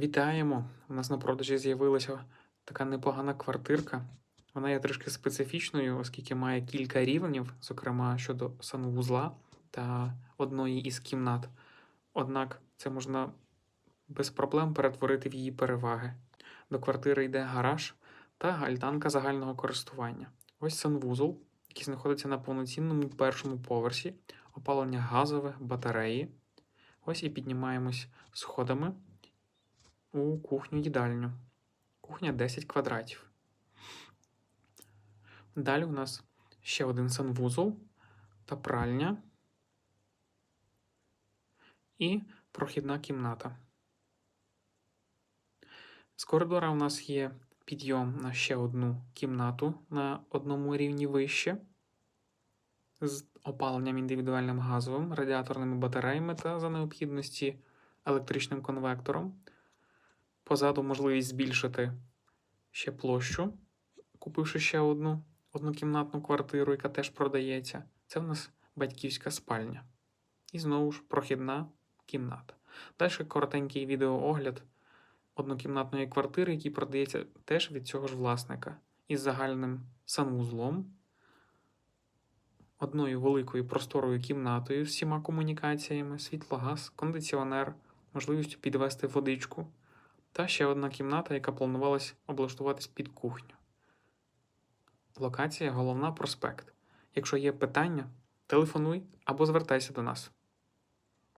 Вітаємо! У нас на продажі з'явилася така непогана квартирка. Вона є трішки специфічною, оскільки має кілька рівнів, зокрема щодо санвузла та одної із кімнат. Однак це можна без проблем перетворити в її переваги. До квартири йде гараж та альтанка загального користування. Ось санвузол, який знаходиться на повноцінному першому поверсі, опалення газове, батареї. Ось і піднімаємось сходами у кухню-їдальню. Кухня 10 квадратів. Далі у нас ще один санвузол та пральня і прохідна кімната. З коридора у нас є підйом на ще одну кімнату на одному рівні вище з опаленням індивідуальним газовим, радіаторними батареями та за необхідності електричним конвектором. Позаду можливість збільшити ще площу, купивши ще одну однокімнатну квартиру, яка теж продається. Це в нас батьківська спальня. І знову ж прохідна кімната. Далі коротенький відеоогляд однокімнатної квартири, який продається теж від цього ж власника, із загальним санвузлом, одною великою просторою кімнатою з всіма комунікаціями, світлогаз, кондиціонер, можливістю підвести водичку. Та ще одна кімната, яка планувалась облаштуватись під кухню. Локація головна проспект. Якщо є питання, телефонуй або звертайся до нас.